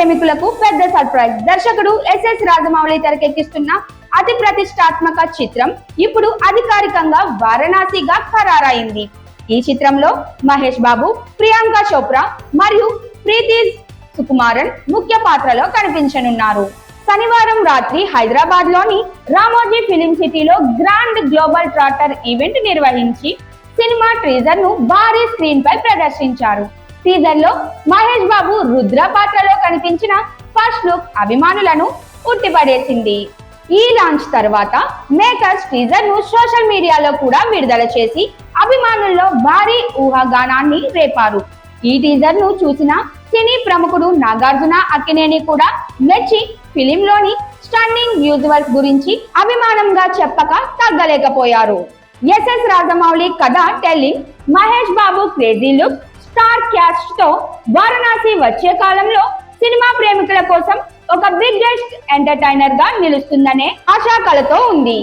ప్రేమికులకు పెద్ద సర్ప్రైజ్. దర్శకుడు ఎస్ఎస్ రాజమౌళి తెరకెక్కిస్తున్న అతి ప్రతిష్టాత్మక చిత్రం ఇప్పుడు అధికారికంగా వారణాసిగా ఖరారైంది. ఈ చిత్రంలో మహేష్ బాబు ప్రియాంక చోప్రా మరియు ప్రీతి సుకుమారన్ ముఖ్య పాత్రలో కనిపించనున్నారు. శనివారం రాత్రి హైదరాబాద్లోని రామోజీ ఫిలిం సిటీలో గ్రాండ్ గ్లోబల్ ట్రాటర్ ఈవెంట్ నిర్వహించి సినిమా ట్రీజర్ను భారీ స్క్రీన్ పై ప్రదర్శించారు. టీజర్లో మహేష్ బాబు రుద్ర పాత్రలో కనిపించిన ఫస్ట్ లుక్ అభిమానులను ఉట్టిపడేసింది. ఈ లాంచ్ తర్వాత మేకర్స్ టీజర్ను సోషల్ మీడియాలో కూడా విడుదల చేసి అభిమానుల్లో భారీ ఊహాగానాన్ని రేపారు. ఈ టీజర్ను చూసిన సినీ ప్రముఖుడు నాగార్జున అక్కినేని కూడా మెచ్చి ఫిలింలోని స్టన్నింగ్ విజువల్స్ గురించి అభిమానంగా చెప్పక తగ్గలేకపోయారు. ఎస్ఎస్ రాజమౌళి కథ telling Mahesh Babu crazy look star క్యాస్ట్తో Varanasi వచ్చే కాలంలో సినిమా ప్రేమికుల కోసం ఒక బిగ్గెస్ట్ ఎంటర్టైనర్గా నిలుస్తుందనే ఆశాకలతో ఉంది.